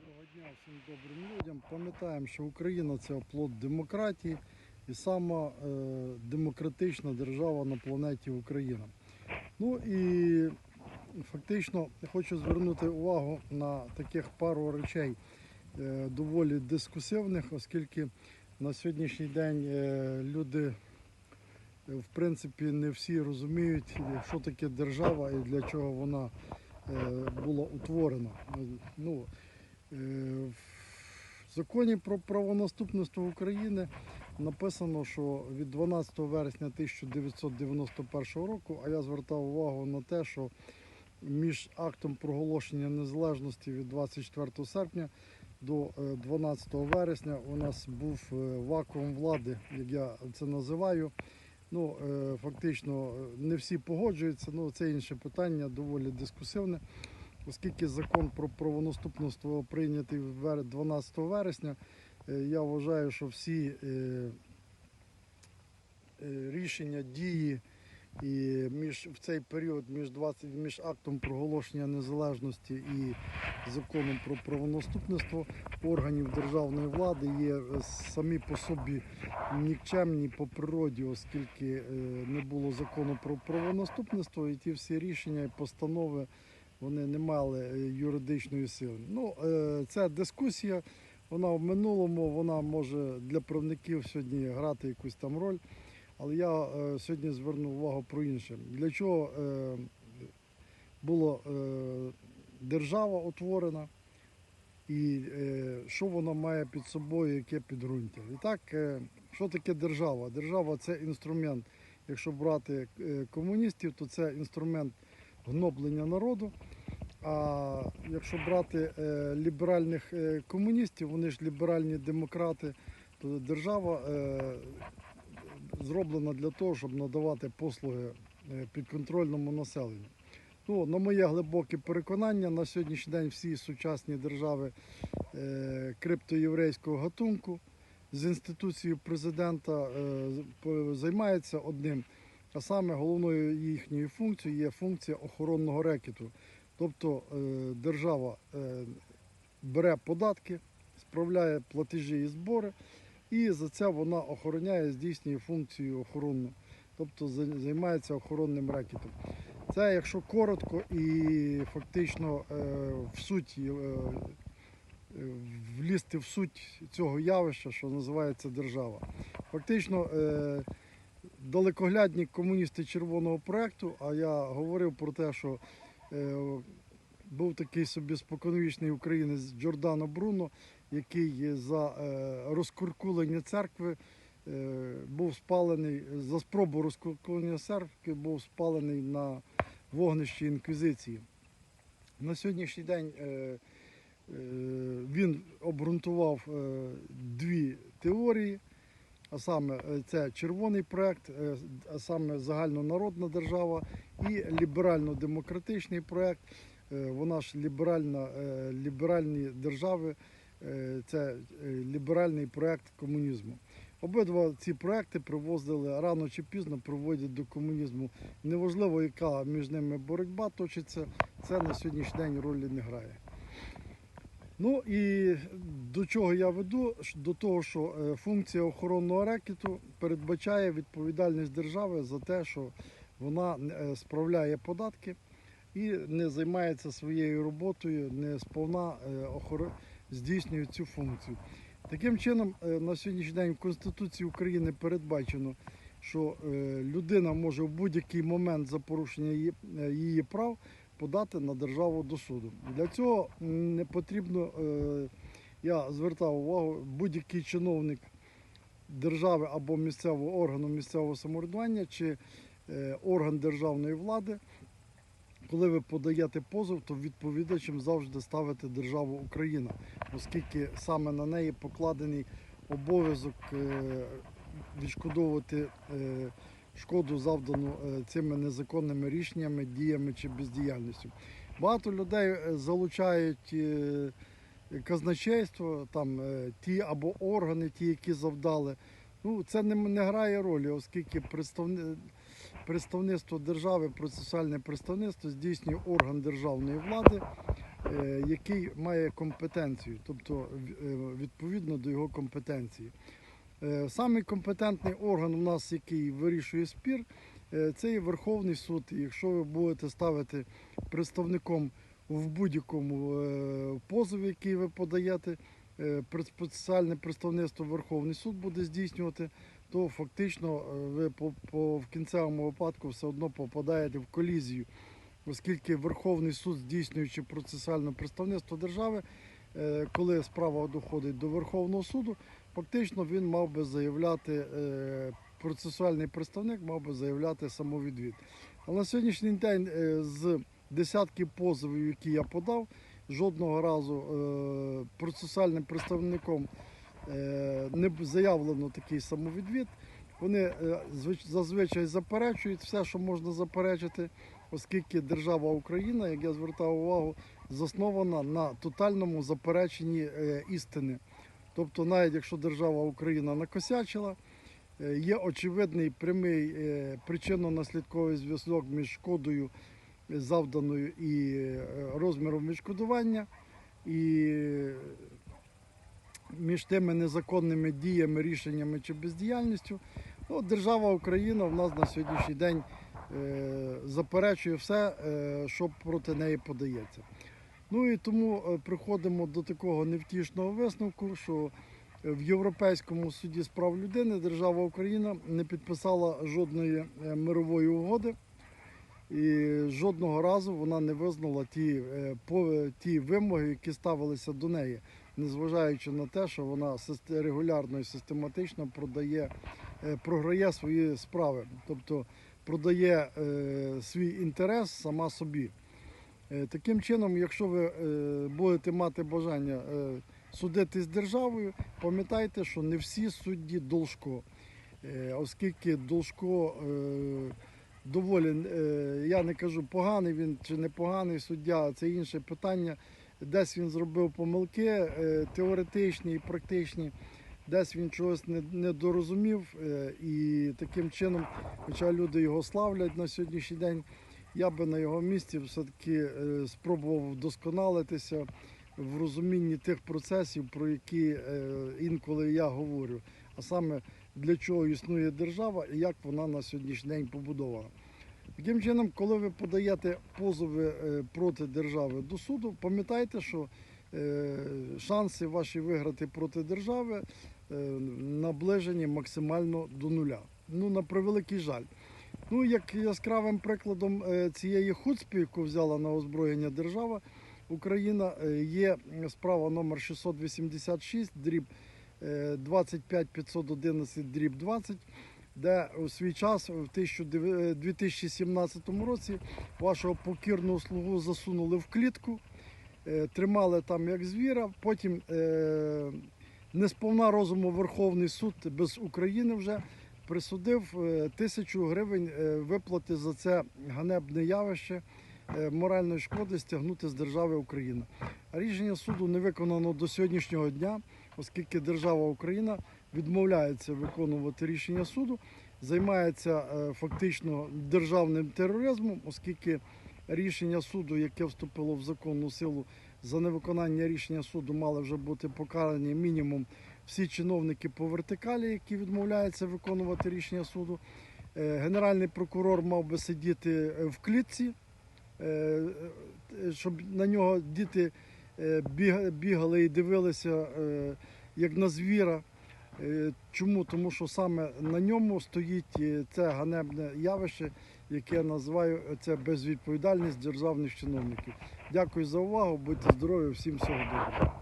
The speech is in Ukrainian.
Доброго дня всім добрим людям. Пам'ятаємо, що Україна це оплот демократії і сама е, демократична держава на планеті Україна. Ну і фактично хочу звернути увагу на таких пару речей е, доволі дискусивних, оскільки на сьогоднішній день е, люди е, в принципі не всі розуміють, що таке держава і для чого вона е, була утворена. Ну, В законі про правонаступництво України написано, що від 12 вересня 1991 року, а я звертав увагу на те, що між актом проголошення незалежності від 24 серпня до е, 12 вересня у нас був е, вакуум влади, як я це називаю. Ну, е, фактично, е, не всі погоджуються, ну це інше питання, доволі дискусивне оскільки закон про правонаступництво прийнятий вер- 12 вересня, е, я вважаю, що всі е, е, рішення, дії і між, в цей період між, 20, між актом проголошення незалежності і законом про правонаступництво органів державної влади є самі по собі нікчемні по природі, оскільки не було закону про правонаступництво, і ті всі рішення і постанови вони не мали е, юридичної сили. Ну, це дискусія, вона в минулому, вона може для правників сьогодні грати якусь там роль. Але я е, сьогодні зверну увагу про інше. Для чого е, була держава утворена і що вона має під собою, яке підґрунтя. І так, що таке держава? Держава це інструмент, якщо брати комуністів, то це інструмент гноблення народу. А якщо брати е, ліберальних е, комуністів, вони ж ліберальні демократи, то держава е, зроблена для того, щоб надавати послуги підконтрольному населенню. Ну, на моє глибоке переконання, на сьогоднішній день всі сучасні держави криптоєврейського гатунку з інституцією президента е, займаються одним. А саме головною їхньою функцією є функція охоронного рекету. Тобто е, держава е, бере податки, справляє платежі і збори, і за це вона охороняє, здійснює функцію охоронну, тобто займається охоронним рекетом. Це якщо коротко і фактично е, в суть влізти в суть цього явища, що називається держава. Фактично далекоглядні комуністи червоного проекту, а я говорив про те, що був такий собі споконвічний українець Джордано Бруно, який за е, розкуркулення церкви е, був спалений, за спробу розкуркулення церкви був спалений на вогнищі інквізиції. На сьогоднішній день е, е, він обґрунтував е, дві теорії. А саме е, це червоний проект, е, а саме загальнонародна держава і ліберально-демократичний проект. Е, Вона ж ліберальна, ліберальні держави, це ліберальний проект комунізму. Обидва ці проекти привозили рано чи пізно приводять до комунізму. Неважливо, яка між ними боротьба точиться, це на сьогоднішній день ролі не грає. Ну і до чого я веду? До того, що е, функція охоронного рекету передбачає відповідальність держави за те, що вона е, справляє податки і не займається своєю роботою, не сповна е, охор- здійснює цю функцію. Таким чином, на сьогоднішній день в Конституції України передбачено, що людина може в будь-який момент за порушення її прав подати на державу до суду. Для цього не потрібно, е, я звертав увагу, будь-який чиновник держави або місцевого органу місцевого самоврядування чи е, орган державної влади. Коли ви подаєте позов, то відповідачем завжди ставите державу Україна, оскільки саме на неї покладений обов'язок е, відшкодовувати шкоду завдану е, цими незаконними рішеннями, діями чи бездіяльністю. Багато людей е, залучають е, казначейство, там ті або органи, ті, які завдали. Ну, це не, не грає ролі, оскільки представни, представництво держави, процесуальне представництво здійснює орган державної влади, е, який має компетенцію, тобто відповідно до його компетенції. Е, Самий компетентний орган у нас, який вирішує спір, е, це є Верховний суд. І якщо ви будете ставити представником в будь-якому е, позові, який ви подаєте, е, спеціальне представництво Верховний суд буде здійснювати, то фактично ви по, по в кінцевому випадку все одно попадаєте в колізію, оскільки Верховний суд, здійснюючи процесуальне представництво держави, коли справа доходить до Верховного суду, фактично він мав би заявляти, е, процесуальний представник мав би заявляти самовідвід. Але на сьогоднішній день е, з десятки позовів, які я подав, жодного разу е, процесуальним представником не заявлено такий самовідвід. Вони зазвичай заперечують все, що можна заперечити, оскільки держава Україна, як я звертав увагу, заснована на тотальному запереченні істини. Тобто, навіть якщо держава Україна накосячила, е, є очевидний прямий е, причинно-наслідковий зв'язок між шкодою е, завданою і розміром відшкодування, і між тими незаконними діями, рішеннями чи бездіяльністю. Ну, держава Україна в нас на сьогоднішній день заперечує все, що проти неї подається. Ну і тому е, приходимо до такого невтішного висновку, що в Європейському суді з прав людини держава Україна не підписала жодної е, мирової угоди. І жодного разу вона не визнала ті, е, ті вимоги, які ставилися до неї, незважаючи на те, що вона регулярно і систематично продає, е, програє свої справи, тобто продає е, свій інтерес сама собі. Е, Таким чином, якщо ви е, будете мати бажання е, судити з державою, пам'ятайте, що не всі судді Должко, оскільки Должко доволі, я не кажу поганий він чи не поганий суддя, це інше питання. Десь він зробив помилки теоретичні і практичні, десь він чогось не, не дорозумів. е, І таким чином, хоча люди його славлять на сьогоднішній день, я би на його місці все-таки е, спробував вдосконалитися в розумінні тих процесів, про які е, інколи я говорю, а саме для чого існує держава і як вона на сьогоднішній день побудована. Таким чином, коли ви подаєте позови е, проти держави до суду, пам'ятайте, що шанси ваші виграти проти держави наближені максимально до нуля. Ну, на превеликий жаль. Ну, як яскравим прикладом е, цієї хуцпи, яку взяла на озброєння держава Україна, е, є справа номер 686, дріб е, 25511, дріб 20, де у свій час, в 2017 році, вашого покірного слугу засунули в клітку, е, тримали там як звіра, потім е, не сповна розуму Верховний суд без України вже присудив е, тисячу гривень е, виплати за це ганебне явище е, моральної шкоди стягнути з держави Україна. Рішення суду не виконано до сьогоднішнього дня, оскільки держава Україна відмовляється виконувати рішення суду, займається фактично державним тероризмом, оскільки рішення суду, яке вступило в законну силу за невиконання рішення суду, мали вже бути покарані мінімум всі чиновники по вертикалі, які відмовляються виконувати рішення суду. Е, Генеральний прокурор мав би сидіти е, в клітці, е, щоб на нього діти бігали і дивилися як на звіра. Чому? Тому що саме на ньому стоїть це ганебне явище, яке я називаю це безвідповідальність державних чиновників. Дякую за увагу, будьте здорові, всім всього доброго.